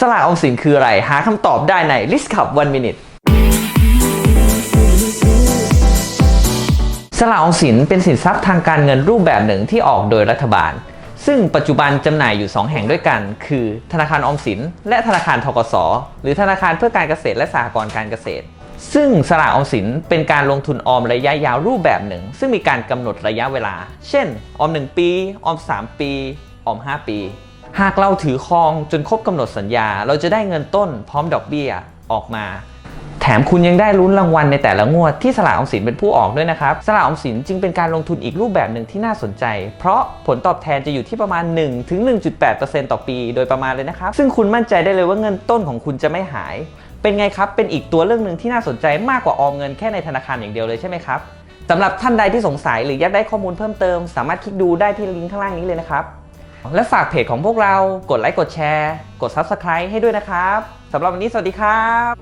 สลากออมสินคืออะไร หาคำตอบได้ใน List Cup One Minute สลากออมสินเป็นสินทรัพย์ทางการเงินรูปแบบหนึ่งที่ออกโดยรัฐบาล ซึ่งปัจจุบันจำหน่ายอยู่ 2 แห่งด้วยกัน คือ ธนาคารออมสิน และธนาคารทกส หรือธนาคารเพื่อการเกษตรและสหกรณ์การเกษตร ซึ่งสลากออมสินเป็นการลงทุนออมระยะยาวรูปแบบหนึ่ง ซึ่งมีการกำหนดระยะเวลา เช่น ออม 1 ปี ออม 3 ปี ออม 5 ปี หากเราถือครองจนครบกำหนดสัญญา เราจะได้เงินต้นพร้อมดอกเบี้ยออกมา แถมคุณยังได้ลุ้นรางวัลในแต่ละงวดที่สลากออมสินเป็นผู้ออกด้วยนะครับ สลากออมสินจึงเป็นการลงทุนอีกรูปแบบหนึ่งที่น่าสนใจ เพราะผลตอบแทนจะอยู่ที่ประมาณ1ถึง1.8%ต่อปี โดยประมาณเลยนะครับ ซึ่งคุณมั่นใจได้เลยว่าเงินต้นของคุณจะไม่หาย เป็นไงครับ เป็นอีกตัวเรื่องหนึ่งที่น่าสนใจมากกว่าออมเงินแค่ในธนาคารอย่างเดียวเลยใช่ไหมครับสำหรับท่านใดที่สงสัยหรืออยากได้ข้อมูลเพิ่มเติม สามารถคลิกดูได้ที่ลิงก์ข้างล่างนี้เลยนะครับ และฝากเพจของพวกเรากดไลค์กดแชร์ กด Subscribe ให้ด้วยนะครับสำหรับวันนี้สวัสดีครับ